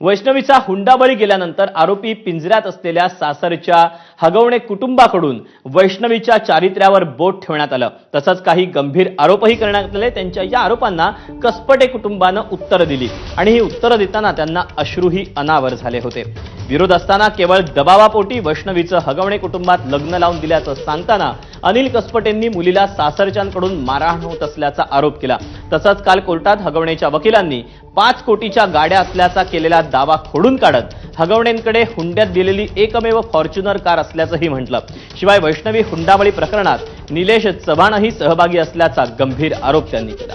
वैष्णवीचा हुंडाबळी गेल्यानंतर आरोपी पिंजऱ्यात असलेल्या सासरच्या हगवणे कुटुंबाकडून वैष्णवीच्या चारित्र्यावर बोट ठेवण्यात आलं. तसंच काही गंभीर आरोपही करण्यात आले. त्यांच्या या आरोपांना कसपटे कुटुंबानं उत्तरं दिली. आणि ही उत्तरं देताना त्यांना अश्रूही अनावर झाले होते. विरोध असताना केवळ दबावापोटी वैष्णवीचं हगवणे कुटुंबात लग्न लावून दिल्याचं सांगताना अनिल कसपटेंनी मुलीला सासरच्यांकडून मारहाण होत असल्याचा आरोप केला. तसंच काल कोर्टात हगवणेच्या वकिलांनी पाच कोटीच्या गाड्या असल्याचा केलेला दावा खोडून काढत हगवणेंकडे हुंड्यात दिलेली एकमेव फॉर्च्युनर कार असल्याचंही म्हटलं. शिवाय वैष्णवी हुंडाबळी प्रकरणात निलेश चव्हाणही सहभागी असल्याचा गंभीर आरोप त्यांनी केला.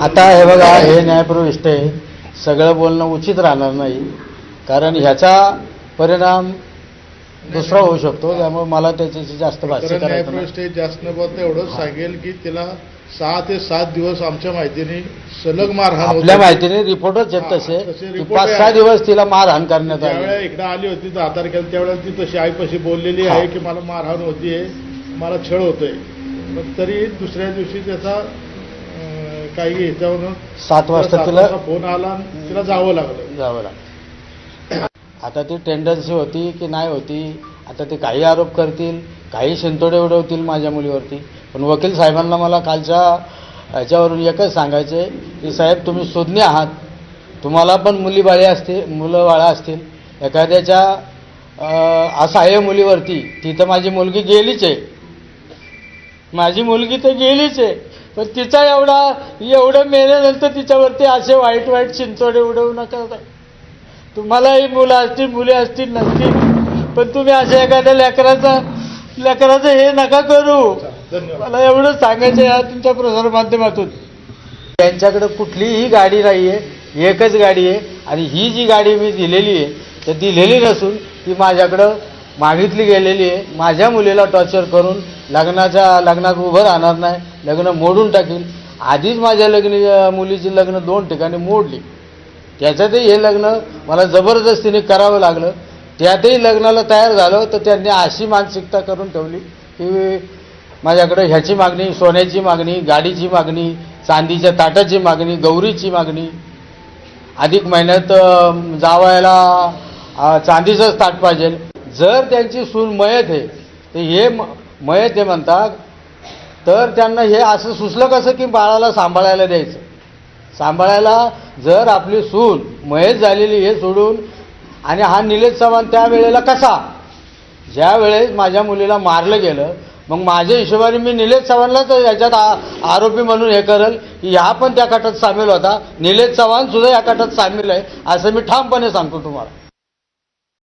आता हे बघा हे न्यायप्रविष्ट आहे. सगळं बोलणं उचित राहणार नाही. कारण ह्याचा परिणाम दुसरा होऊ शकतो त्यामुळे मला त्याच्याशी जास्त भाष्य करायचं. न्यायप्रविष्ट जास्त बोलता एवढंच सांगेल की तिला सहा ते सात दिवस आमच्या माहितीने सलग मारहाण आपल्या होती. माहितीने रिपोर्टच हा, तसे पाच. सहा दिवस तिला मारहाण करण्यात आली इकडे आली होती दहा तारखेला त्यावेळेला ती तशी आईपाशी बोललेली. आहे की मला मारहाण होतीये मला छळ होतोय पण तरी दुसऱ्या दिवशी त्याचा काही ह्याच्यावरून सात वाजता तिला फोन आला आणि तिला जावं लागलं जावं लागलं आता ती टेंडन्सी होती की नाही होती? आता ते काही आरोप करतील काही शिंतोडे उडवतील माझ्या मुलीवरती. पण वकील साहेबांना मला कालच्या ह्याच्यावरून एकच सांगायचे की साहेब तुम्ही सुज्ञ आहात. तुम्हाला पण मुली बाळे असतील मुलं बाळा असतील. एखाद्याच्या अं, असहाय्य मुलीवरती तिथं माझी मुलगी गेलीच आहे. माझी मुलगी तर गेलीच आहे. पण तिचा एवढा एवढं मेल्यानंतर तिच्यावरती असे वाईट वाईट चिंचोडे उडवू नका. तुम्हालाही मुलं असतील मुली असतील नसतील पण तुम्ही अशा एखाद्या लेकराचा लेकराचं हे नका करू. मला एवढं सांगायचं या तुमच्या प्रसार माध्यमातून. त्यांच्याकडे कुठलीही गाडी नाही आहे एकच गाडी आहे आणि ही जी गाडी मी दिलेली आहे तर दिलेली नसून ती माझ्याकडं मागितली गेलेली आहे. माझ्या मुलीला टॉर्चर करून लग्नाच्या लग्नात उभं राहणार नाही लग्न मोडून टाकील आधीच माझ्या लग्न मुलीची लग्न दोन ठिकाणी मोडली. त्याच्यातही हे लग्न मला जबरदस्तीने करावं लागलं. त्यातही लग्नाला तयार झालं तर त्यांनी अशी मानसिकता करून ठेवली की माझ्याकडे ह्याची मागणी सोन्याची मागणी गाडीची मागणी चांदीच्या ताटाची मागणी गौरीची मागणी. अधिक महिन्यात जावायला चांदीचंच ताट पाहिजे. जर त्यांची सून मयत आहे तर हे म- मयत आहे म्हणतात तर त्यांना हे असं सुचलं कसं की बाळाला सांभाळायला द्यायचं? सांभाळायला जर आपली सून महेश झालेली हे सोडून आणि हा निलेश चव्हाण त्यावेळेला कसा? ज्या वेळेस माझ्या मुलीला मारलं गेलं मग माझ्या हिशोबाने मी निलेश चव्हाणलाच याच्यात आ- आरोपी म्हणून हे करेल की ह्या पण त्या कटात सामील होता. निलेश चव्हाण सुद्धा या कटात सामील आहे असं मी ठामपणे सांगतो तुम्हाला.